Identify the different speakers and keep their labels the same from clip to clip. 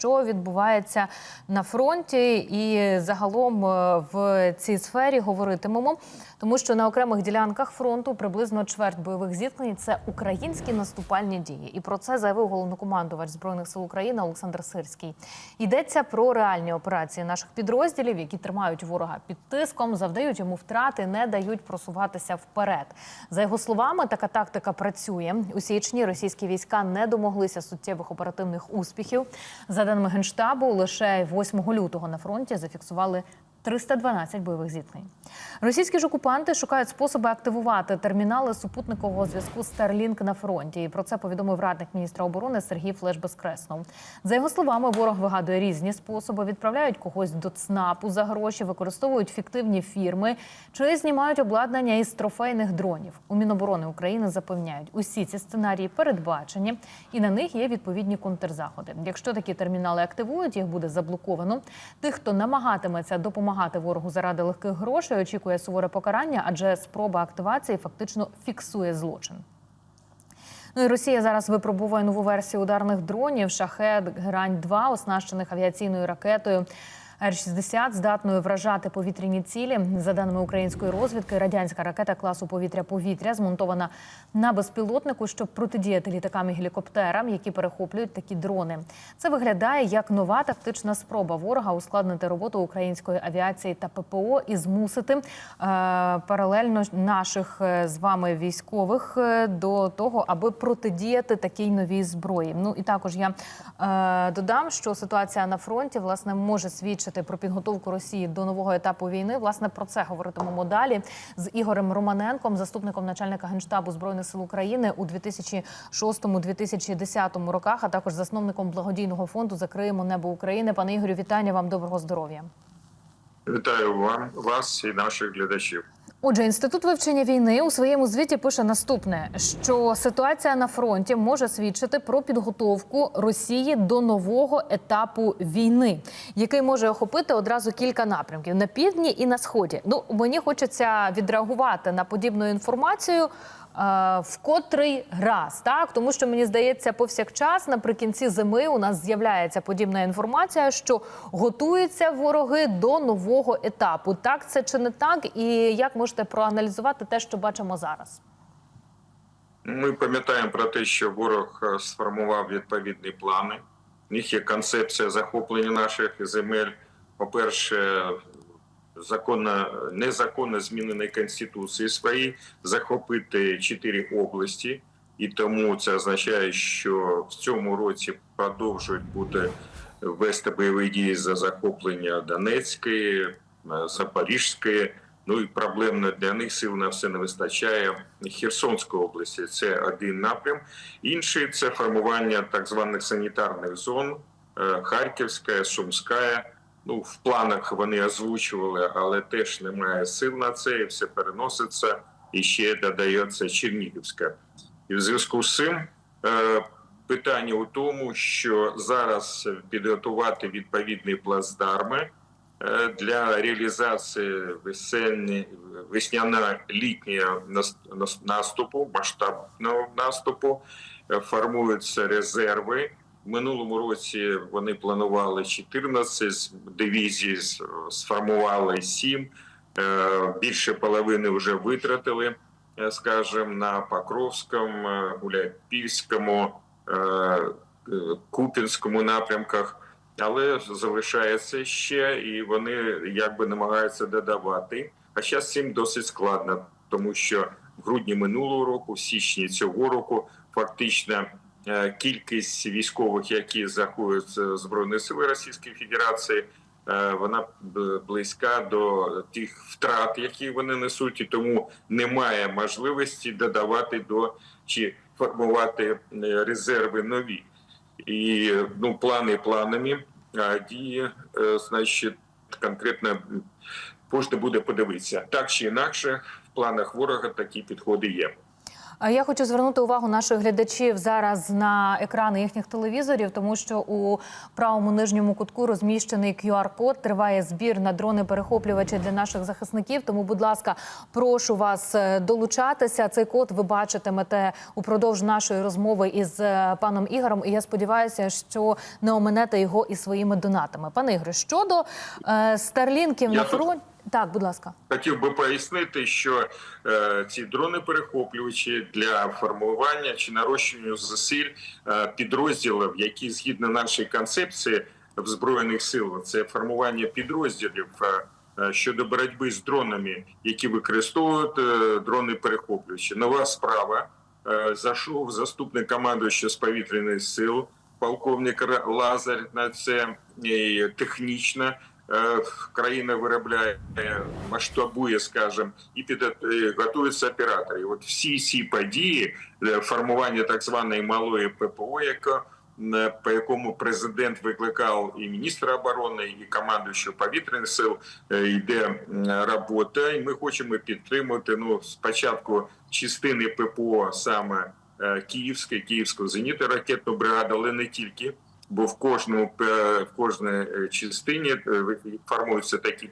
Speaker 1: що відбувається на фронті, і загалом е, в цій сфері говоритимемо, тому що на окремих ділянках фронту приблизно чверть бойових зіткнень це українські наступальні дії. І про це заявив головнокомандувач збройних сил України Олександр Сирський. Йдеться про реальні операції наших підрозділів, які тримають ворога під тиском, завдають йому втрати, не дають просуватися вперед. За його словами, така тактика працює. У січні російські війська не домоглися суттєвих оперативних успіхів. За даними генштабу, лише 8 лютого на фронті зафіксували 312 бойових зіткнень. Російські ж окупанти шукають способи активувати термінали супутникового зв'язку Starlink на фронті. І про це повідомив радник міністра оборони Сергій Флеш Безкреснов. За його словами, ворог вигадує різні способи: відправляють когось до ЦНАПу за гроші, використовують фіктивні фірми чи знімають обладнання із трофейних дронів. У Міноборони України запевняють, усі ці сценарії передбачені, і на них є відповідні контрзаходи. Якщо такі термінали активують, їх буде заблоковано. Тих, хто намагатиметься допомагати ворогу заради легких грошей, очікує суворе покарання, адже спроба активації фактично фіксує злочин. Ну і Росія зараз випробовує нову версію ударних дронів шахет грань 2 оснащених авіаційною ракетою. Р-60 здатною вражати повітряні цілі. За даними української розвідки, радянська ракета класу повітря-повітря змонтована на безпілотнику, щоб протидіяти літакам і гелікоптерам, які перехоплюють такі дрони. Це виглядає як нова тактична спроба ворога ускладнити роботу української авіації та ППО і змусити е, паралельно наших е, з вами військових е, до того, аби протидіяти такій новій зброї. Ну і також я е, додам, що ситуація на фронті власне може свідчити про підготовку Росії до нового етапу війни. Власне про це говоритимемо далі з Ігорем Романенком, заступником начальника генштабу збройних сил України у 2006-2010 роках, а також засновником благодійного фонду Закриємо небо України. Пане Ігорю, вітання вам доброго здоров'я.
Speaker 2: Вітаю вам вас і наших глядачів.
Speaker 1: Отже, інститут вивчення війни у своєму звіті пише наступне: що ситуація на фронті може свідчити про підготовку Росії до нового етапу війни, який може охопити одразу кілька напрямків на півдні і на сході. Ну мені хочеться відреагувати на подібну інформацію. Е, В котрий раз, так тому що мені здається, повсякчас наприкінці зими у нас з'являється подібна інформація, що готуються вороги до нового етапу. Так це чи не так? І як можете проаналізувати те, що бачимо зараз?
Speaker 2: Ми пам'ятаємо про те, що ворог е, сформував відповідні плани. В них є концепція захоплення наших земель. По-перше, законно незаконно зміненої конституції своїй захопити чотири області, і тому це означає, що в цьому році продовжують бути вести бойові дії за захоплення Донецької, е, Запорізької. Ну і проблемно для них сил на все не вистачає. Херсонської області це один напрям. Інший це формування так званих санітарних зон. е, Харківська, Сумська. Ну в планах вони озвучували, але теж немає сил на це, і все переноситься. І ще додається Чернігівська. І в зв'язку з цим е, питання у тому, що зараз підготувати відповідні плацдарми е, для реалізації весенні, весняно-літнього нас- нас- наступу, масштабного наступу, е, формуються резерви. Минулому році вони планували 14 дивізій, сформували 7. Е, Більше половини вже витратили, е, скажімо, на Покровському, е, Гуляйпільському, Купінському напрямках але залишається ще, і вони якби намагаються додавати. А зараз цим досить складно, тому що в грудні минулого року, в січні цього року, фактично кількість військових, які заходять з збройної сили Російської Федерації, е, вона близька до тих втрат, які вони несуть, і тому немає можливості додавати до чи формувати е, резерви нові. І ну, плани планами, а дії, е, значить, конкретно можна буде подивитися. Так чи інакше, в планах ворога такі підходи є.
Speaker 1: Я хочу звернути увагу наших глядачів зараз на екрани їхніх телевізорів, тому що у правому нижньому кутку розміщений QR-код. Триває збір на дрони-перехоплювачі для наших захисників. Тому, будь ласка, прошу вас е, долучатися. Цей код ви бачитимете упродовж нашої розмови із е, паном Ігорем. І я сподіваюся, що не оминете його і своїми донатами. Пане Ігоре, щодо е, старлінків на фронті. Так, будь ласка.
Speaker 2: Хотів би пояснити, що е, ці дрони-перехоплювачі для формування чи нарощування зусиль е, підрозділів, які згідно нашої концепції в збройних сил, це формування підрозділів е, е, щодо боротьби з дронами, які використовують е, дрони-перехоплювачі. Нова справа е, зайшов заступник командуючого з повітряних сил, полковник Лазар на це і технічно. Е, країна виробляє, масштабує, скажем, і під готуються оператори. От всі ці події е, формування так званої малої ППО, яка е, по якому президент викликав і міністра оборони, і командуючого повітряних сил, йде робота, і ми хочемо підтримати. Ну спочатку частини ППО саме Київської, Київську зенітно ракетну бригаду, але не тільки бо в кожному е, в кожній е, частині е, формуються такі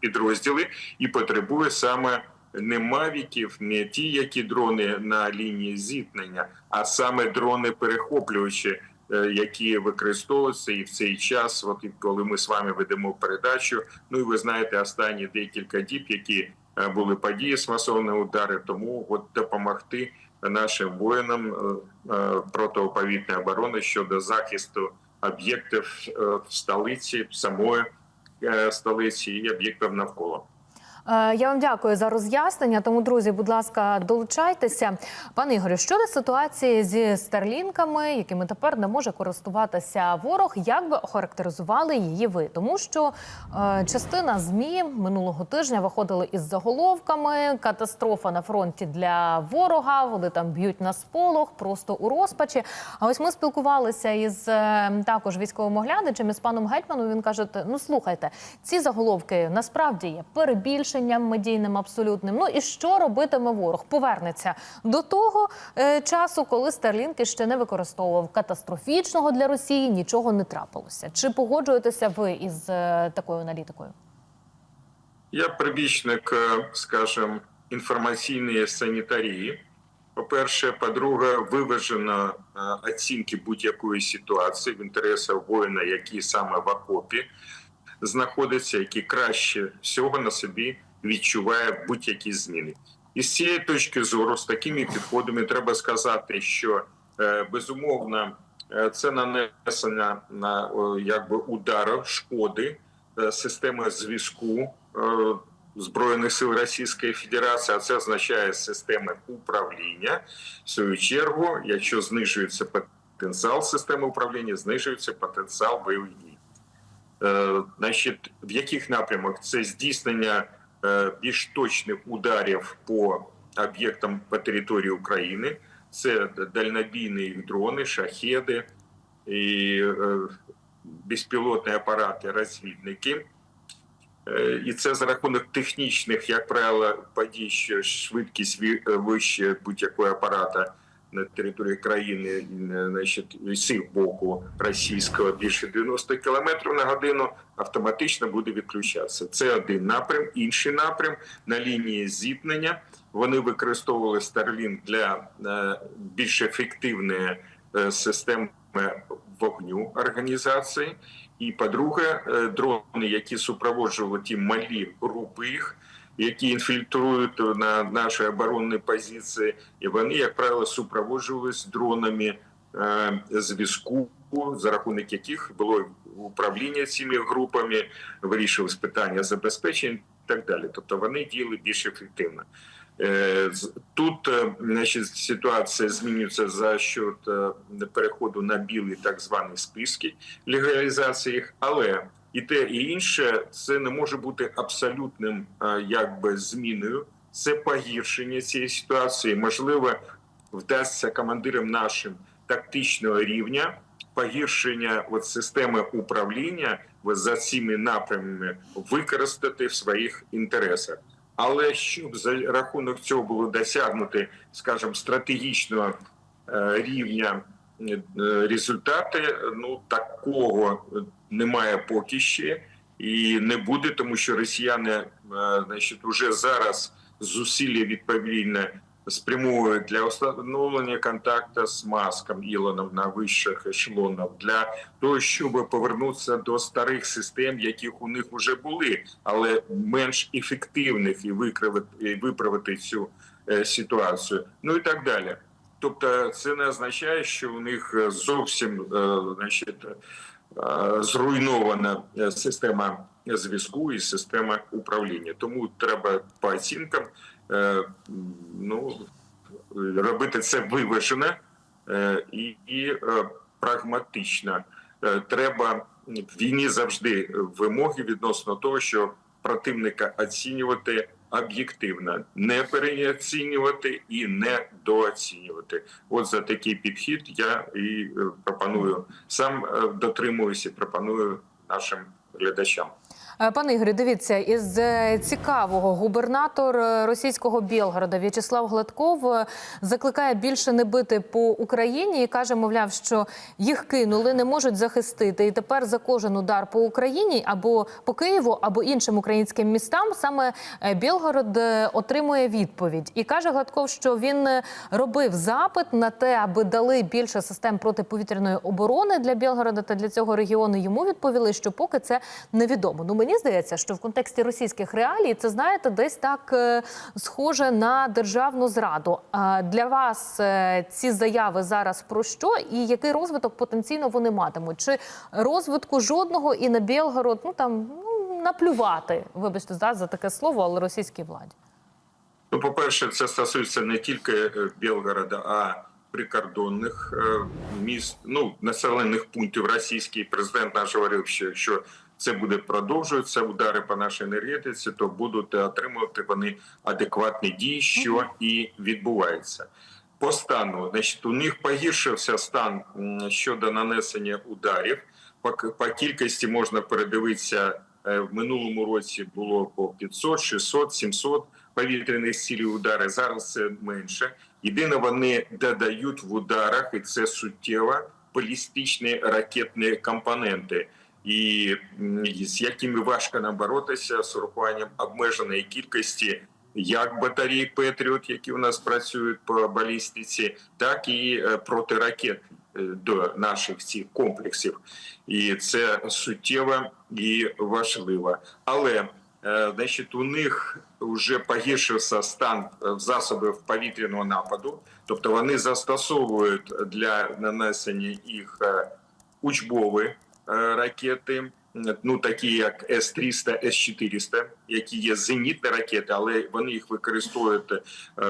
Speaker 2: підрозділи і потребує саме не мавіків, не ті, які дрони на лінії зіткнення, а саме дрони перехоплювачі, е, які використовуються і в цей час, от коли ми з вами ведемо передачу. Ну і ви знаєте, останні декілька діб, які були події з масовими удари, тому от допомогти нашим воїнам е, е, протиповітряної оборони щодо захисту об'єктів е, в столиці, самої е, столиці і об'єктів навколо.
Speaker 1: Е, Я вам дякую за роз'яснення. Тому, друзі, будь ласка, долучайтеся. Пане Ігорю, щодо ситуації зі старлінками, якими тепер не може користуватися ворог, як би охарактеризували її ви? Тому що е, частина змі минулого тижня виходили із заголовками катастрофа на фронті для ворога. Вони там б'ють на сполох, просто у розпачі. А ось ми спілкувалися із е, також військовим оглядачем із паном гетьманом. Він каже: ну слухайте, ці заголовки насправді є перебільшенням медійним абсолютним. Ну і що робитиме ворог? Повернеться до того е, часу, коли Старлінки ще не використовував катастрофічного для Росії, нічого не трапилося. Чи погоджуєтеся ви із е, такою аналітикою?
Speaker 2: Я прибічник, е, скажімо, інформаційної санітарії. По-перше, по-друге, виважено е, оцінки будь-якої ситуації в інтересах воїна, який саме в окопі знаходиться, який краще всього на собі відчуває будь-які зміни. І з цієї точки зору, з такими підходами, треба сказати, що е, безумовно е, це нанесення на якби ударів, шкоди е, системи зв'язку збройних сил Російської Федерації. А це означає системи управління. В свою чергу, якщо знижується потенціал системи управління, знижується потенціал бойових дій. Значить, в яких напрямах це здійснення більш точних ударів по об'єктам по території України, це дальнобійні дрони, шахеди і е, безпілотні апарати, розвідники. І це за рахунок технічних, як правило, подій, що швидкість е, вище будь-якого апарата на території країни, е, значить, з боку російського більше 90 км на годину, автоматично буде відключатися. Це один напрям. Інший напрям на лінії зіткнення. Вони використовували Starlink для е, більш ефективної е, системи вогню організації. І по-друге, дрони, які супроводжували ті малі групи їх, які інфільтрують на наші оборонні позиції, і вони, як правило, супроводжувалися дронами е, зв'язку, за рахунок яких було управління цими групами, вирішувалось питання забезпечення і так далі. Тобто вони діяли більш ефективно. Е, Тут е, значить, ситуація змінюється за е, переходу на білі так звані списки легалізації їх, але і те, і інше це не може бути абсолютним е, якби зміною. Це погіршення цієї ситуації. Можливо, вдасться командирам нашим тактичного рівня погіршення от системи управління за цими напрямами використати в своїх інтересах. Але щоб за рахунок цього було досягнути, скажімо, стратегічного е, рівня результати, ну такого немає поки ще і не буде, тому що росіяни, е, значить, вже зараз зусилля відповідне спрямовують для встановлення контакту з маском Ілоном на вищих ешелонах, для того, щоб повернутися до старих систем, яких у них вже були, але менш ефективних і викривити і виправити цю е, ситуацію. Ну і так далі. Тобто, це не означає, що у них зовсім е, значить, е, зруйнована е, система зв'язку і система управління. Тому треба по оцінкам ну, робити це виважено і, і прагматично. Треба в війні завжди вимоги відносно того, що противника оцінювати об'єктивно, не переоцінювати і не дооцінювати. От за такий підхід я і е, пропоную сам е, дотримуюся, пропоную нашим глядачам.
Speaker 1: Е, Пане Ігорі, дивіться, із е, цікавого губернатор е, російського Білгорода В'ячеслав Гладков закликає більше не бити по Україні і каже, мовляв, що їх кинули, не можуть захистити. І тепер за кожен удар по Україні або по Києву, або іншим українським містам саме Білгород отримує відповідь. І каже Гладков, що він робив запит на те, аби дали більше систем протиповітряної оборони для Білгорода та для цього регіону. Йому відповіли, що поки це невідомо. Ну мені здається, що в контексті російських реалій це знаєте, десь так е, схоже на державну зраду. Для вас е, ці заяви зараз про що і який розвиток потенційно вони матимуть? Чи розвитку жодного і на Білгород, ну там ну наплювати, вибачте за, за таке слово, але російській владі.
Speaker 2: Ну, по-перше, це стосується не тільки е, Білгорода, а прикордонних міст, ну населених пунктів. Російський президент наш говорив, що якщо це буде продовжуватися удари по нашій енергетиці, то будуть отримувати вони адекватні дії, що і відбувається. По стану, значить, у них погіршився стан щодо нанесення ударів. По, по кількості можна передивитися е, в минулому році було по 500, 600, 700 повітряних цілів удари. Зараз це менше. Єдине, вони додають в ударах, і це суттєво балістичні ракетні компоненти, і з якими важко нам боротися з урахуванням обмеженої кількості. Як батареї Петріот, які у нас працюють по балістиці, так і е, протиракет е, до наших цих комплексів, і це суттєво і важливо. Але е, значить, у них вже погіршився стан засобів повітряного нападу, тобто вони застосовують для нанесення їх учбові е, ракети. Ну, такі як С-300, С-400, які є зенітні ракети, але вони їх використовують е,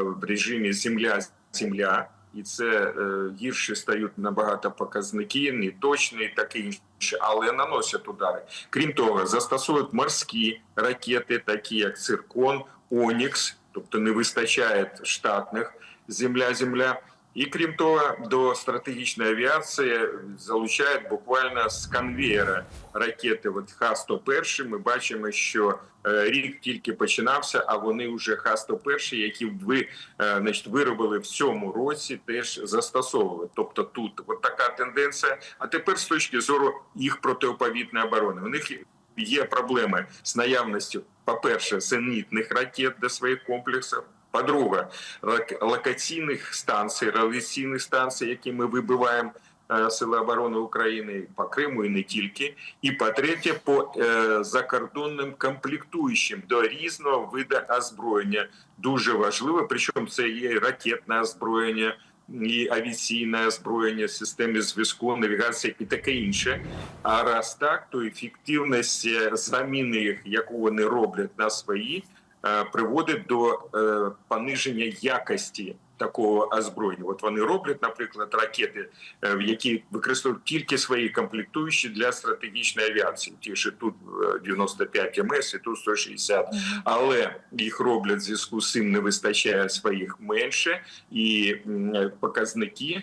Speaker 2: в режимі земля-земля, і це е, гірше стають набагато показники, неточні і таке інше, але наносять удари. Крім того, застосовують морські ракети, такі як Циркон, Онікс, тобто не вистачає штатних земля-земля. І крім того, до стратегічної авіації залучають буквально з конвеєра ракети. От Х-101. Ми бачимо, що е, рік тільки починався, а вони вже Х-101, які ви е, значить, виробили в цьому році, теж застосовували. Тобто тут от така тенденція. А тепер з точки зору їх протиповітної оборони, у них є проблеми з наявністю, по-перше, зенітних ракет до своїх комплексів. По-друге, лок- локаційних станцій, радіаційних станцій, які ми вибиваємо е, Сили оборони України по Криму і не тільки. І по е, закордонним комплектуючим до різного виду озброєння. Дуже важливо, причому це є ракетне озброєння, і авіаційне озброєння, системи зв'язку, навігації і таке інше. А раз так, то ефективність е, заміни їх, яку вони роблять на свої, приводить до е, пониження якості такого озброєння. От вони роблять, наприклад, ракети, е, в які використовують тільки свої комплектуючі для стратегічної авіації. Ті, що тут е, 95 МС і тут 160. Але їх роблять в зв'язку з цим не вистачає своїх менше, і показники е,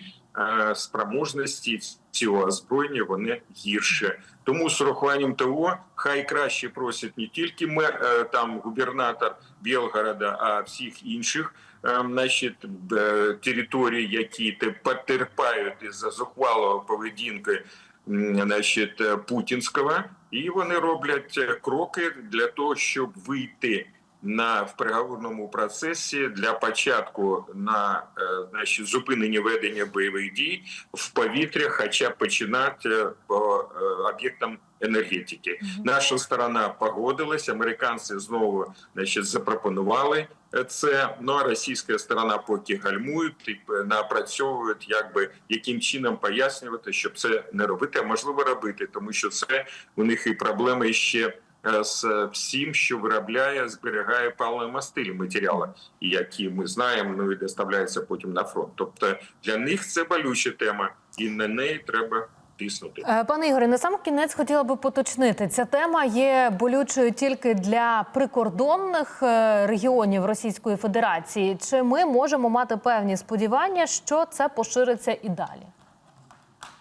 Speaker 2: спроможності цього озброєння вони гірше. Тому з урахуванням того, хай краще просять не тільки мер, е, там губернатор Білгорода, а всіх інших е, значить, е, територій, які те потерпають із-за зухвалого поведінки значить, е, путінського, і вони роблять е, кроки для того, щоб вийти на в переговорному процесі для початку на е, значить, зупинення ведення бойових дій в повітря, хоча б починати по е, об'єктам енергетики. Наша сторона погодилась, американці знову значить, запропонували е, це. Ну а російська сторона поки гальмують і е, напрацьовують, якби яким чином пояснювати, щоб це не робити, а можливо робити, тому що це у них і проблеми ще з всім, що виробляє, зберігає паливомастилі матеріали, які ми знаємо, ну і доставляються потім на фронт. Тобто для них це болюча тема, і на неї треба тиснути.
Speaker 1: Е, Пане Ігоре, на сам кінець хотіла би поточнити. Ця тема є болючою тільки для прикордонних е, регіонів Російської Федерації. Чи ми можемо мати певні сподівання, що це пошириться і далі?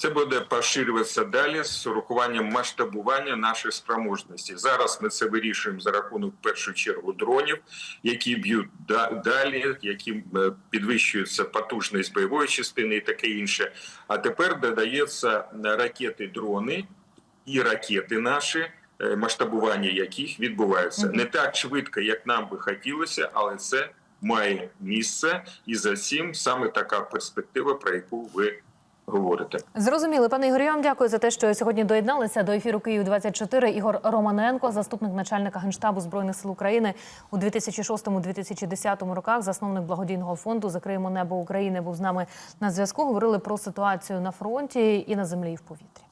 Speaker 2: Це буде поширюватися далі з урахуванням масштабування нашої спроможності. Зараз ми це вирішуємо за рахунок в першу чергу дронів, які б'ють да- далі, які е, підвищується потужність бойової частини і таке інше. А тепер додається ракети, дрони і ракети наші. е, Масштабування яких відбувається не так швидко, як нам би хотілося, але це має місце, і за цим саме така перспектива, про яку ви говорите.
Speaker 1: Зрозуміли, пане Ігорю, вам дякую за те, що сьогодні доєдналися до ефіру Київ 24 Ігор Романенко, заступник начальника генштабу збройних сил України у 2006-2010 роках, засновник благодійного фонду Закриємо небо України. Був з нами на зв'язку. Говорили про ситуацію на фронті і на землі, і в повітрі.